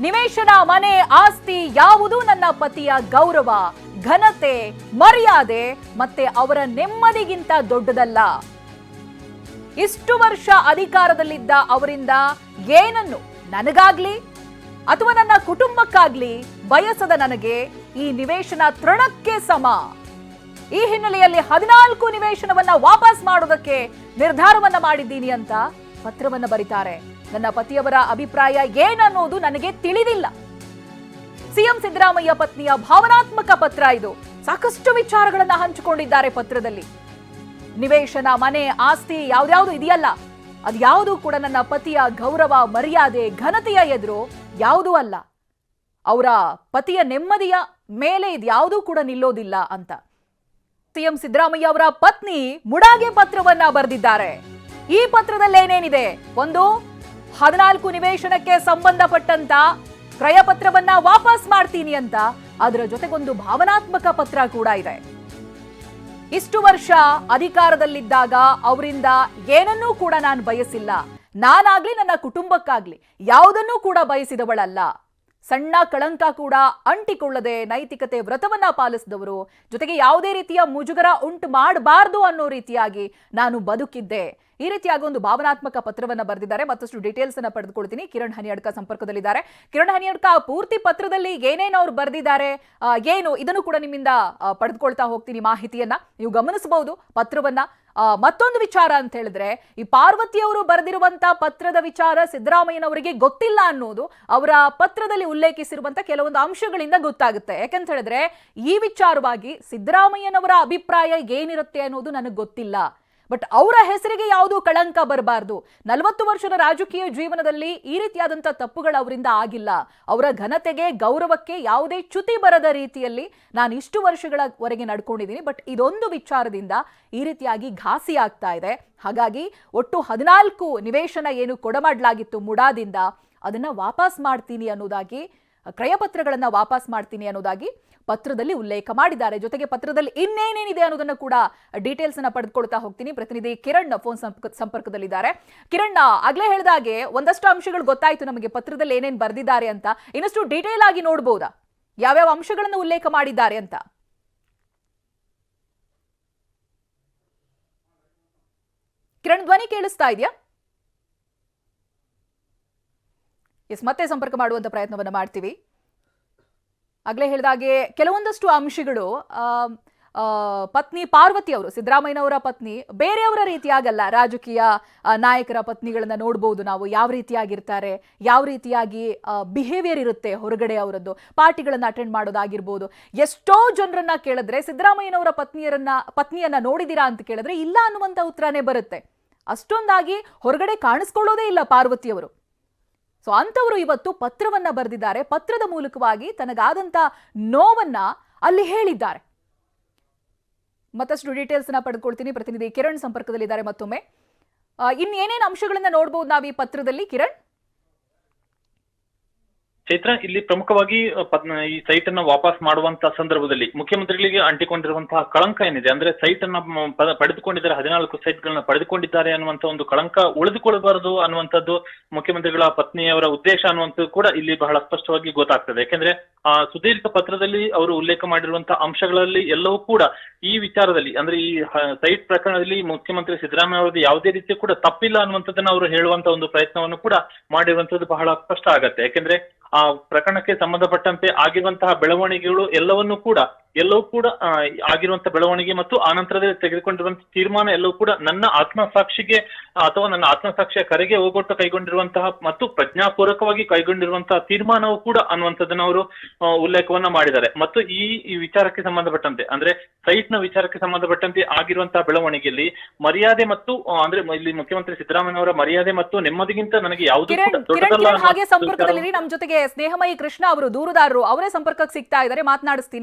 ನಿವೇಶನ ಮನೆ ಆಸ್ತಿ ಯಾವುದು? ನನ್ನ ಪತಿಯ ಗೌರವ, ಘನತೆ, ಮರ್ಯಾದೆ ಮತ್ತೆ ಅವರ ನೆಮ್ಮದಿಗಿಂತ ದೊಡ್ಡದಲ್ಲ. ಇಷ್ಟು ವರ್ಷ ಅಧಿಕಾರದಲ್ಲಿದ್ದ ಅವರಿಂದ ಏನನ್ನು ನನಗಾಗ್ಲಿ ಅಥವಾ ನನ್ನ ಕುಟುಂಬಕ್ಕಾಗ್ಲಿ ಬಯಸದ ನನಗೆ ಈ ನಿವೇಶನ ತೃಣಕ್ಕೆ ಸಮ. ಈ ಹಿನ್ನೆಲೆಯಲ್ಲಿ ಹದಿನಾಲ್ಕು ನಿವೇಶನವನ್ನ ವಾಪಸ್ ಮಾಡೋದಕ್ಕೆ ನಿರ್ಧಾರವನ್ನ ಮಾಡಿದ್ದೀನಿ ಅಂತ ಪತ್ರವನ್ನ ಬರೀತಾರೆ. ನನ್ನ ಪತಿಯವರ ಅಭಿಪ್ರಾಯ ಏನನ್ನೋದು ನನಗೆ ತಿಳಿದಿಲ್ಲ. ಸಿಎಂ ಸಿದ್ದರಾಮಯ್ಯ ಪತ್ನಿಯ ಭಾವನಾತ್ಮಕ ಪತ್ರ ಇದು. ಸಾಕಷ್ಟು ವಿಚಾರಗಳನ್ನು ಹಂಚಿಕೊಂಡಿದ್ದಾರೆ ಪತ್ರದಲ್ಲಿ. ನಿವೇಶನ, ಮನೆ, ಆಸ್ತಿ ಯಾವ್ದಾವುದು ಇದೆಯಲ್ಲ? ಅದು ಯಾವುದೂ ಕೂಡ ನನ್ನ ಪತಿಯ ಗೌರವ, ಮರ್ಯಾದೆ, ಘನತೆಯ ಎದುರು ಯಾವುದೂ ಅಲ್ಲ. ಅವರ ಪತಿಯ ನೆಮ್ಮದಿಯ ಮೇಲೆ ಇದ್ಯಾವುದೂ ಕೂಡ ನಿಲ್ಲೋದಿಲ್ಲ ಅಂತ. ಸಿಎಂ ಸಿದ್ದರಾಮಯ್ಯ ಅವರ ಪತ್ನಿ ಮುಡಾಗೆ ಪತ್ರವನ್ನ ಬರೆದಿದ್ದಾರೆ. ಈ ಪತ್ರದಲ್ಲಿ ಏನೇನಿದೆ ಒಂದು, ಹದಿನಾಲ್ಕು ನಿವೇಶನಕ್ಕೆ ಸಂಬಂಧಪಟ್ಟಂತ ಕ್ರಯ ಪತ್ರವನ್ನ ವಾಪಸ್ ಮಾಡ್ತೀನಿ ಅಂತ. ಅದರ ಜೊತೆಗೊಂದು ಭಾವನಾತ್ಮಕ ಪತ್ರ ಕೂಡ ಇದೆ. ಇಷ್ಟು ವರ್ಷ ಅಧಿಕಾರದಲ್ಲಿದ್ದಾಗ ಅವರಿಂದ ಏನನ್ನೂ ಕೂಡ ನಾನು ಬಯಸಿಲ್ಲ. ನಾನಾಗ್ಲಿ ನನ್ನ ಕುಟುಂಬಕ್ಕಾಗ್ಲಿ, ಯಾವುದನ್ನೂ ಕೂಡ ಬಯಸಿದವಳಲ್ಲ. ಸಣ್ಣ ಕಳಂಕ ಕೂಡ ಅಂಟಿಕೊಳ್ಳದೆ ನೈತಿಕತೆ ವ್ರತವನ್ನ ಪಾಲಿಸಿದವರು. ಜೊತೆಗೆ ಯಾವುದೇ ರೀತಿಯ ಮುಜುಗರ ಉಂಟು ಮಾಡಬಾರದು ಅನ್ನೋ ರೀತಿಯಾಗಿ ನಾನು ಬದುಕಿದ್ದೆ. ಈ ರೀತಿಯಾಗಿ ಒಂದು ಭಾವನಾತ್ಮಕ ಪತ್ರವನ್ನ ಬರೆದಿದ್ದಾರೆ. ಮತ್ತಷ್ಟು ಡೀಟೇಲ್ಸ್ ಅನ್ನ ಪಡೆದುಕೊಳ್ತೀನಿ. ಕಿರಣ್ ಹನಿಯಡ್ಕ ಸಂಪರ್ಕದಲ್ಲಿದ್ದಾರೆ. ಕಿರಣ್ ಹನಿಯಡ್ಕ, ಪೂರ್ತಿ ಪತ್ರದಲ್ಲಿ ಏನೇನು ಅವ್ರು ಬರೆದಿದ್ದಾರೆ ಏನು ಇದನ್ನು ಕೂಡ ನಿಮ್ಮಿಂದ ಪಡೆದುಕೊಳ್ತಾ ಹೋಗ್ತೀನಿ ಮಾಹಿತಿಯನ್ನ. ನೀವು ಗಮನಿಸಬಹುದು, ಪತ್ರವನ್ನ ಮತ್ತೊಂದು ವಿಚಾರ ಅಂತ ಹೇಳಿದ್ರೆ, ಈ ಪಾರ್ವತಿಯವರು ಬರೆದಿರುವಂತ ಪತ್ರದ ವಿಚಾರ ಸಿದ್ದರಾಮಯ್ಯನವರಿಗೆ ಗೊತ್ತಿಲ್ಲ ಅನ್ನೋದು ಅವರ ಪತ್ರದಲ್ಲಿ ಉಲ್ಲೇಖಿಸಿರುವಂತ ಕೆಲವೊಂದು ಅಂಶಗಳಿಂದ ಗೊತ್ತಾಗುತ್ತೆ. ಯಾಕಂತ ಹೇಳಿದ್ರೆ, ಈ ವಿಚಾರವಾಗಿ ಸಿದ್ದರಾಮಯ್ಯನವರ ಅಭಿಪ್ರಾಯ ಏನಿರುತ್ತೆ ಅನ್ನೋದು ನನಗೆ ಗೊತ್ತಿಲ್ಲ. ಬಟ್ ಅವರ ಹೆಸರಿಗೆ ಯಾವುದು ಕಳಂಕ ಬರಬಾರ್ದು. ನಲವತ್ತು ವರ್ಷದ ರಾಜಕೀಯ ಜೀವನದಲ್ಲಿ ಈ ರೀತಿಯಾದಂಥ ತಪ್ಪುಗಳು ಅವರಿಂದ ಆಗಿಲ್ಲ. ಅವರ ಘನತೆಗೆ, ಗೌರವಕ್ಕೆ ಯಾವುದೇ ಚ್ಯುತಿ ಬರದ ರೀತಿಯಲ್ಲಿ ನಾನು ಇಷ್ಟು ವರ್ಷಗಳವರೆಗೆ ನಡ್ಕೊಂಡಿದ್ದೀನಿ. ಬಟ್ ಇದೊಂದು ವಿಚಾರದಿಂದ ಈ ರೀತಿಯಾಗಿ ಘಾಸಿ ಆಗ್ತಾ ಇದೆ. ಹಾಗಾಗಿ ಒಟ್ಟು ಹದಿನಾಲ್ಕು ನಿವೇಶನ ಏನು ಕೊಡಮಾಡಲಾಗಿತ್ತು ಮುಡಾದಿಂದ ಅದನ್ನ ವಾಪಸ್ ಮಾಡ್ತೀನಿ ಅನ್ನೋದಾಗಿ ಕ್ರಯಪತ್ರಗಳನ್ನ ವಾಪಸ್ ಮಾಡ್ತೀನಿ ಅನ್ನೋದಾಗಿ ಪತ್ರದಲ್ಲಿ ಉಲ್ಲೇಖ ಮಾಡಿದ್ದಾರೆ. ಜೊತೆಗೆ ಪತ್ರದಲ್ಲಿ ಇನ್ನೇನೇನಿದೆ ಅನ್ನೋದನ್ನ ಕೂಡ ಡೀಟೇಲ್ಸ್ ಅನ್ನ ಪಡೆದುಕೊಳ್ತಾ ಹೋಗ್ತೀನಿ. ಪ್ರತಿನಿಧಿ ಕಿರಣ್ ಫೋನ್ ಸಂಪರ್ಕದಲ್ಲಿದ್ದಾರೆ. ಕಿರಣ್, ಆಗ್ಲೇ ಹೇಳಿದಾಗೆ ಒಂದಷ್ಟು ಅಂಶಗಳು ಗೊತ್ತಾಯ್ತು ನಮಗೆ. ಪತ್ರದಲ್ಲಿ ಏನೇನ್ ಬರೆದಿದ್ದಾರೆ ಅಂತ ಇನ್ನಷ್ಟು ಡೀಟೇಲ್ ಆಗಿ ನೋಡ್ಬೋದಾ? ಯಾವ್ಯಾವ ಅಂಶಗಳನ್ನು ಉಲ್ಲೇಖ ಮಾಡಿದ್ದಾರೆ ಅಂತ? ಕಿರಣ್, ಧ್ವನಿ ಕೇಳಿಸ್ತಾ ಇದೆಯಾ? ಎಸ್, ಮತ್ತೆ ಸಂಪರ್ಕ ಮಾಡುವಂತ ಪ್ರಯತ್ನವನ್ನ ಮಾಡ್ತೀವಿ. ಆಗ್ಲೇ ಹೇಳಿದಾಗೆ ಕೆಲವೊಂದಷ್ಟು ಅಂಶಗಳು ಪತ್ನಿ ಪಾರ್ವತಿ ಅವರು, ಸಿದ್ದರಾಮಯ್ಯನವರ ಪತ್ನಿ, ಬೇರೆಯವರ ರೀತಿಯಾಗಲ್ಲ, ರಾಜಕೀಯ ನಾಯಕರ ಪತ್ನಿಗಳನ್ನ ನೋಡ್ಬೋದು ನಾವು ಯಾವ ರೀತಿಯಾಗಿರ್ತಾರೆ, ಯಾವ ರೀತಿಯಾಗಿ ಬಿಹೇವಿಯರ್ ಇರುತ್ತೆ ಹೊರಗಡೆ ಅವರದ್ದು, ಪಾರ್ಟಿಗಳನ್ನ ಅಟೆಂಡ್ ಮಾಡೋದಾಗಿರ್ಬೋದು. ಎಷ್ಟೋ ಜನರನ್ನ ಕೇಳಿದ್ರೆ, ಸಿದ್ದರಾಮಯ್ಯನವರ ಪತ್ನಿಯರನ್ನ, ಪತ್ನಿಯನ್ನ ನೋಡಿದಿರಾ ಅಂತ ಕೇಳಿದ್ರೆ ಇಲ್ಲ ಅನ್ನುವಂತ ಉತ್ತರನೇ ಬರುತ್ತೆ. ಅಷ್ಟೊಂದಾಗಿ ಹೊರಗಡೆ ಕಾಣಿಸ್ಕೊಳ್ಳೋದೇ ಇಲ್ಲ ಪಾರ್ವತಿಯವರು. ಸೊ ಅಂಥವರು ಇವತ್ತು ಪತ್ರವನ್ನ ಬರೆದಿದ್ದಾರೆ. ಪತ್ರದ ಮೂಲಕವಾಗಿ ತನಗಾದಂತ ನೋವನ್ನ ಅಲ್ಲಿ ಹೇಳಿದ್ದಾರೆ. ಮತ್ತಷ್ಟು ಡೀಟೇಲ್ಸ್ನ ಪಡೆದುಕೊಳ್ತೀನಿ ಪ್ರತಿನಿಧಿ ಕಿರಣ್ ಸಂಪರ್ಕದಲ್ಲಿದ್ದಾರೆ ಮತ್ತೊಮ್ಮೆ. ಇನ್ನೇನೇನು ಅಂಶಗಳನ್ನ ನೋಡ್ಬೋದು ನಾವು ಈ ಪತ್ರದಲ್ಲಿ? ಕಿರಣ್? ಚೈತ್ರ ಇಲ್ಲಿ ಪ್ರಮುಖವಾಗಿ ಈ ಸೈಟ್ ಅನ್ನ ವಾಪಸ್ ಮಾಡುವಂತ ಸಂದರ್ಭದಲ್ಲಿ ಮುಖ್ಯಮಂತ್ರಿಗಳಿಗೆ ಅಂಟಿಕೊಂಡಿರುವಂತಹ ಕಳಂಕ ಏನಿದೆ? ಅಂದ್ರೆ ಸೈಟ್ ಅನ್ನ ಪಡೆದುಕೊಂಡಿದ್ದಾರೆ, ಹದಿನಾಲ್ಕು ಸೈಟ್ ಗಳನ್ನ ಪಡೆದುಕೊಂಡಿದ್ದಾರೆ ಅನ್ನುವಂತ ಒಂದು ಕಳಂಕ ಉಳಿದುಕೊಳ್ಳಬಾರದು ಅನ್ನುವಂಥದ್ದು ಮುಖ್ಯಮಂತ್ರಿಗಳ ಪತ್ನಿಯವರ ಉದ್ದೇಶ ಅನ್ನುವಂಥದ್ದು ಕೂಡ ಇಲ್ಲಿ ಬಹಳ ಸ್ಪಷ್ಟವಾಗಿ ಗೊತ್ತಾಗ್ತದೆ. ಯಾಕೆಂದ್ರೆ, ಆ, ಸುದೀರ್ಘ ಪತ್ರದಲ್ಲಿ ಅವರು ಉಲ್ಲೇಖ ಮಾಡಿರುವಂತಹ ಅಂಶಗಳಲ್ಲಿ ಎಲ್ಲವೂ ಕೂಡ ಈ ವಿಚಾರದಲ್ಲಿ, ಅಂದ್ರೆ ಈ ಸೈಟ್ ಪ್ರಕರಣದಲ್ಲಿ ಮುಖ್ಯಮಂತ್ರಿ ಸಿದ್ದರಾಮಯ್ಯ ಅವರದ್ದು ಯಾವುದೇ ರೀತಿ ಕೂಡ ತಪ್ಪಿಲ್ಲ ಅನ್ನುವಂಥದ್ದನ್ನ ಅವರು ಹೇಳುವಂತ ಒಂದು ಪ್ರಯತ್ನವನ್ನು ಕೂಡ ಮಾಡಿರುವಂತದ್ದು ಬಹಳ ಸ್ಪಷ್ಟ ಆಗತ್ತೆ. ಯಾಕೆಂದ್ರೆ ಆ ಪ್ರಕರಣಕ್ಕೆ ಸಂಬಂಧಪಟ್ಟಂತೆ ಆಗಿರುವಂತಹ ಬೆಳವಣಿಗೆಗಳು ಎಲ್ಲವನ್ನೂ ಕೂಡ ಎಲ್ಲವೂ ಕೂಡ ಆಗಿರುವಂತ ಆಗಿರುವಂತಹ ಬೆಳವಣಿಗೆ ಮತ್ತು ಆ ನಂತರದಲ್ಲಿ ತೆಗೆದುಕೊಂಡಿರುವಂತಹ ತೀರ್ಮಾನ ಎಲ್ಲವೂ ಕೂಡ ನನ್ನ ಆತ್ಮಸಾಕ್ಷಿಗೆ ಅಥವಾ ನನ್ನ ಆತ್ಮಸಾಕ್ಷಿಯ ಕರೆಗೆ ಹೋಗೊಟ್ಟು ಕೈಗೊಂಡಿರುವಂತಹ ಮತ್ತು ಪ್ರಜ್ಞಾಪೂರ್ವಕವಾಗಿ ಕೈಗೊಂಡಿರುವಂತಹ ತೀರ್ಮಾನವು ಕೂಡ ಅನ್ನುವಂಥದ್ದನ್ನ ಅವರು ಉಲ್ಲೇಖವನ್ನ ಮಾಡಿದ್ದಾರೆ. ಮತ್ತು ಈ ವಿಚಾರಕ್ಕೆ ಸಂಬಂಧಪಟ್ಟಂತೆ ಅಂದ್ರೆ ಸೈಟ್ನ ವಿಚಾರಕ್ಕೆ ಸಂಬಂಧಪಟ್ಟಂತೆ ಆಗಿರುವಂತಹ ಬೆಳವಣಿಗೆಯಲ್ಲಿ ಮರ್ಯಾದೆ ಮತ್ತು ಅಂದ್ರೆ ಇಲ್ಲಿ ಮುಖ್ಯಮಂತ್ರಿ ಸಿದ್ದರಾಮಯ್ಯ ಅವರ ಮರ್ಯಾದೆ ಮತ್ತು ನೆಮ್ಮದಿಗಿಂತ ನನಗೆ ಯಾವುದೂ ದೊಡ್ಡದಲ್ಲ ಹಾಗೆ ಸಂಪರ್ಕದಲ್ಲಿ ನಮ್ಮ ಜೊತೆಗೆ ಸ್ನೇಹಮಯಿ ಕೃಷ್ಣ ಅವರು ದೂರುದಾರರು ಅವರೇ ಸಂಪರ್ಕಕ್ಕೆ ಸಿಗ್ತಾ ಇದ್ದಾರೆ. ಮಾತನಾಡಿಸ್ತೀನಿ.